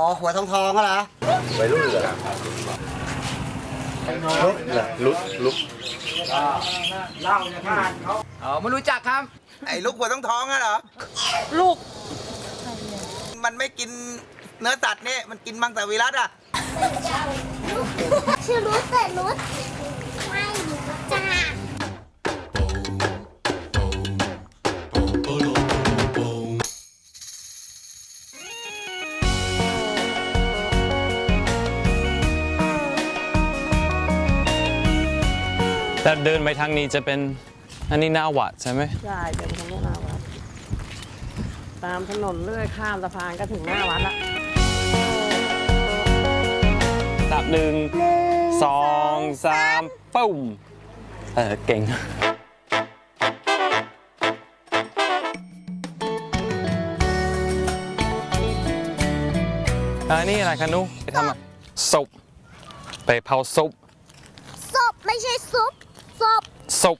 อ๋อ หัวทองทองก็เหรอวัยรุ่นเหรอลุกเหรอลุกลุกอ๋อไม่รู้จักครับ ไอ้ลูกหัวทองทองอะเหรอ ลูก มันไม่กินเนื้อสัตว์นี่ มันกินมังสวิรัตอะชื่อรุดแต่รุดไม่รู้จ้า แต่เดินไปทางนี้จะเป็นอันนี้หน้าวัดใช่ไหมใช่เดินทางนี้หน้าวัดตามถนนเลื่อยข้ามสะพานก็ถึงหน้าวัดละนับหนึ่งสองสามปุ้มเออเก่งอันนี้อะไรคะนุไปทำอะไรซุปไปเผาซุปศพไม่ใช่ซุป ศพซุป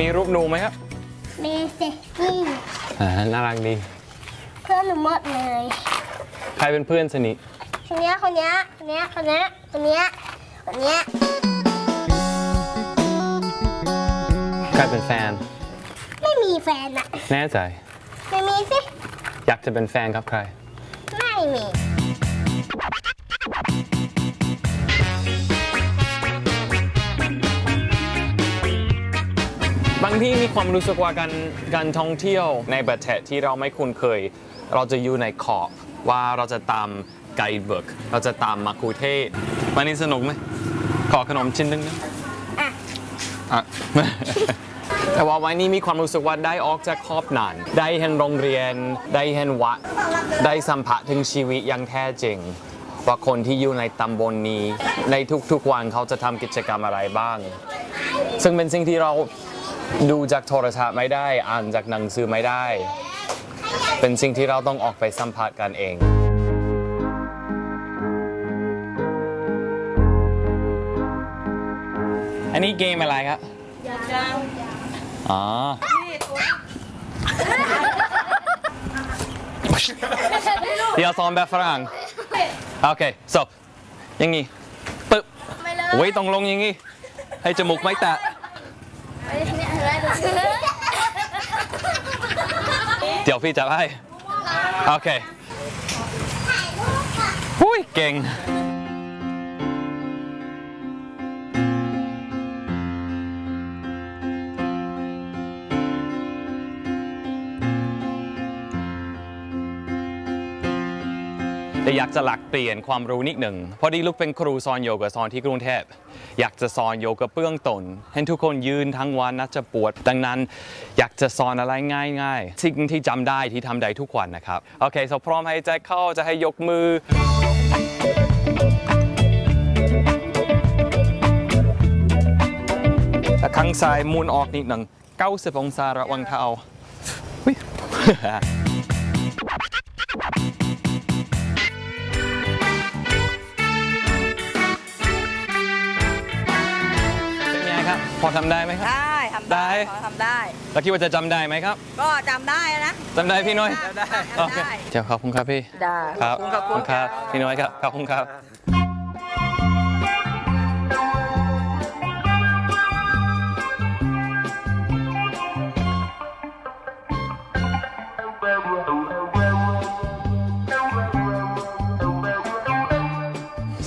มีรูปหนูไหมครับเมเซนี่อ่าน่ารักดี เพื่อนหนูหมดเลย ใครเป็นเพื่อนสนิทคนเนี้ยคนเนี้ยคนเนี้ยคนเนี้ยคนเนี้ยคนเนี้ยใครเป็นแฟน ไม่มีแฟนอะแน่ใจ ไม่มีสิ อยากจะเป็นแฟนกับใครไม่มีบางที่มีความรู้สึกว่าการการท่องเที่ยวในประเทศที่เราไม่คุ้นเคย เราจะอยู่ในขอบว่าเราจะตามไกด์บุ๊กเราจะตามมาคุเทศก์วันนี้สนุกไหมขอขนมชิ้นหนึงนะอะอะ แต่ว่าวันนี้มีความรู้สึกว่าได้ออกจากขอบนาน ได้เห็นโรงเรียน ได้เห็นวัด ได้สัมผัสถึงชีวิตอย่างแท้จริง ว่าคนที่อยู่ในตำบลนี้ ในทุกๆวันเขาจะทำกิจกรรมอะไรบ้าง ซึ่งเป็นสิ่งที่เราดูจากโทรศัพท์ไม่ได้ อ่านจากหนังสือไม่ได้ เป็นสิ่งที่เราต้องออกไปสัมผัสกันเองอันนี้เกมอะไรครับ อ๋อเดี๋ยวซ้อมแบบฝรั่งโอเค so อย่างนี้ปึ๊บไว้ตรงลงอย่างนี้ ให้จมูกไม่แตะเดี๋ยวพี่จับให้ โอเคหุ้ยเก่ง แต่อยากจะหลักเปลี่ยนความรู้นิดหนึ่งพอดีลูกเป็นครูสอนโยคะสอนที่กรุงเทพอยากจะสอนโยคะเบื้องต้นให้ทุกคนยืนทั้งวันน่าจะปวด ดังนั้น อยากจะสอนอะไรง่ายๆสิ่งที่จำได้ที่ทำได้ทุกวันนะครับโอเคสพร้อมให้ใจเข้าจะให้ยกมือข้างซ้ายมุนออกนิดหนึ่ง90องศาระวังเท้า พอทำได้ไหมครับ ได้ทำได้ได้ ขอทำได้ แล้วคิดว่าจะจำได้ไหมครับ ก็จำได้นะจำได้พี่น้อย จำได้โอเคจำได้เจ้าขอบคุณครับพี่ ได้ ครับขอบคุณครับ พี่น้อยครับ ขอบคุณครับ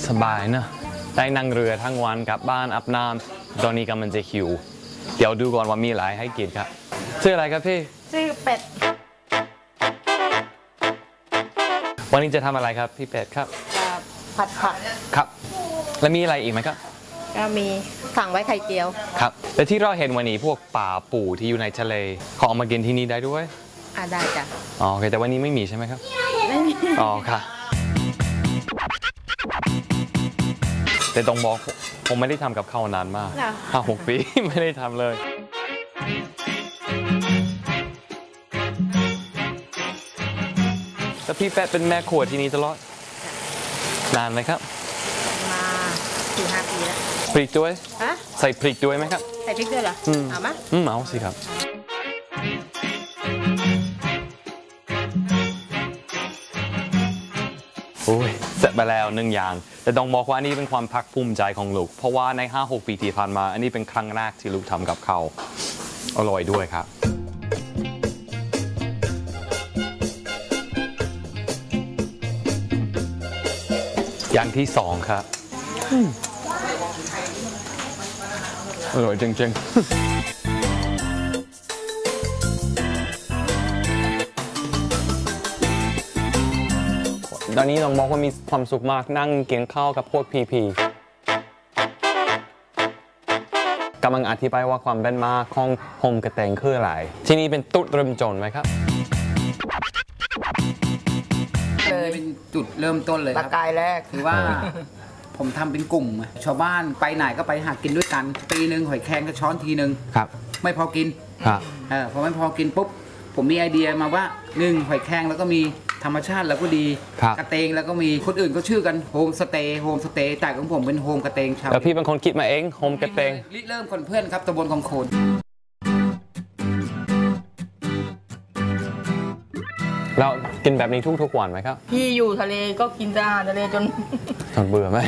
สบายนะ ได้นั่งเรือทั้งวันกลับบ้านอาบน้ำ ตอนนี้กำลังจะหิว เดี๋ยวดูก่อนว่ามีอะไรให้กินครับชื่ออะไรครับพี่ ชื่อเป็ด วันนี้จะทำอะไรครับพี่เป็ดครับกับผัดผัก ครับ แล้วมีอะไรอีกไหมครับ ก็มีสั่งไว้ไข่เจียว ครับแต่ที่เราเห็นวันนี้พวกป่าปูที่อยู่ในทะเลเขาเอามากินที่นี่ได้ด้วย อะได้จ้ะ อ๋อโอเคแต่วันนี้ไม่มีใช่ไหมครับ ไม่มี อ๋อค่ะ แต่ต้องบอกผมไม่ได้ทำกับข้าวนานมากห้าหกปี ไม่ได้ทำเลย แล้วพี่แป๊ะเป็นแม่ครัวที่นี่ตลอด นานไหมครับ มาสี่ห้าปีแล้วพริกด้วย ฮะ ใส่พริกด้วยไหมครับ ใส่พริกด้วยเหรอ อืม เอาไหมอืมเอาสิครับ เสร็จไปแล้วหนึ่งอย่าง แต่ต้องบอกว่าอันนี้เป็นความภาคภูมิใจของลูก เพราะว่าใน 5-6 ปีที่ผ่านมา อันนี้เป็นครั้งแรกที่ลูกทำกับเขาวอร่อยด้วยครับอย่างที่สองครับอืมอร่อยจริงๆ ตอนนี้ต้องบอกว่ามีความสุขมากนั่งกินข้าวกับพวกพีพีกำลังอธิบายว่าความเป็นมาของโฮมกระแตงคืออะไร ที่นี่เป็นตุ๊ดเริ่มจนไหมครับเลยเป็นจุดเริ่มต้นเลยคตะรับกายแรกคือว่าผมทำเป็นกลุ่ม ชาวบ้านไปไหนก็ไปหากินด้วยกัน ปีหนึ่งหอยแครงก็ช้อนทีหนึ่งครับไม่พอกินครับ เออพอไม่พอกินปุ๊บ ผมมีไอเดียมาว่าหนึ่งหอยแครงแล้วก็มี ธรรมชาติแล้วก็ดีครับกระเตงแล้วก็มีคนอื่นก็ชื่อกันโฮมสเตย์โฮมสเตย์แต่ของผมเป็นโฮมกระเตงชาวแล้วพี่เป็นคนคิดมาเองโฮมกระเตงริเริ่มคนเพื่อนครับตำบลของโคนแล้วกินแบบนี้ทุกๆวันไหมครับ พี่อยู่ทะเลก็กินแต่อาหารทะเลจนจนเบื่อไหม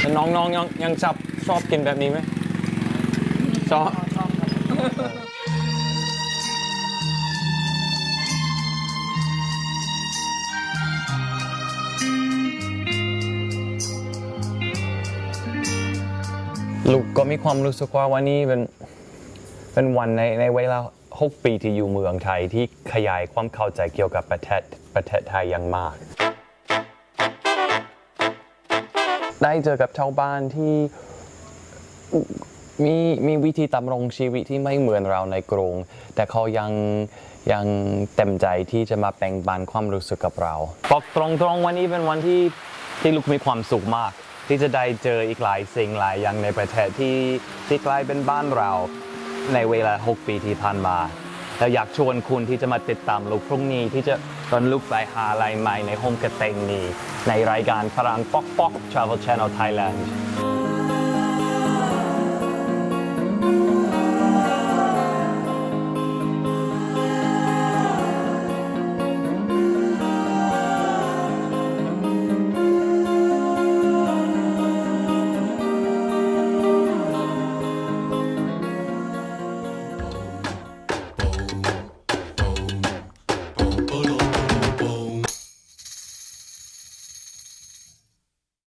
แล้วน้องๆยังยังชอบชอบกินแบบนี้ไหมชอบ ลูกก็มีความรู้สึกว่าวันนี้เป็นเป็นวันในในเวลา 6 ปีที่อยู่เมืองไทยที่ขยายความเข้าใจเกี่ยวกับประเทศประเทศไทยอย่างมาก ได้เจอกับชาวบ้านที่มีมีวิธีดำรงชีวิตที่ไม่เหมือนเราในกรง แต่เขายังยังเต็มใจที่จะมาแบ่งปันความรู้สึกกับเรา บอกตรงๆวันนี้เป็นวันที่ที่ลูกมีความสุขมาก ที่จะได้เจออีกหลายสิ่งหลายอย่างในประเทศที่ที่กลายเป็นบ้านเราในเวลา 6 ปีที่ผ่านมาแล้วอยากชวนคุณที่จะมาติดตามลูกพรุ่งนี้ที่จะตอนลูกไปหาอะไรใหม่ในโฮมกระเตงนี้ ในรายการฝรั่งป๊อกป๊อก Travel Channel Thailand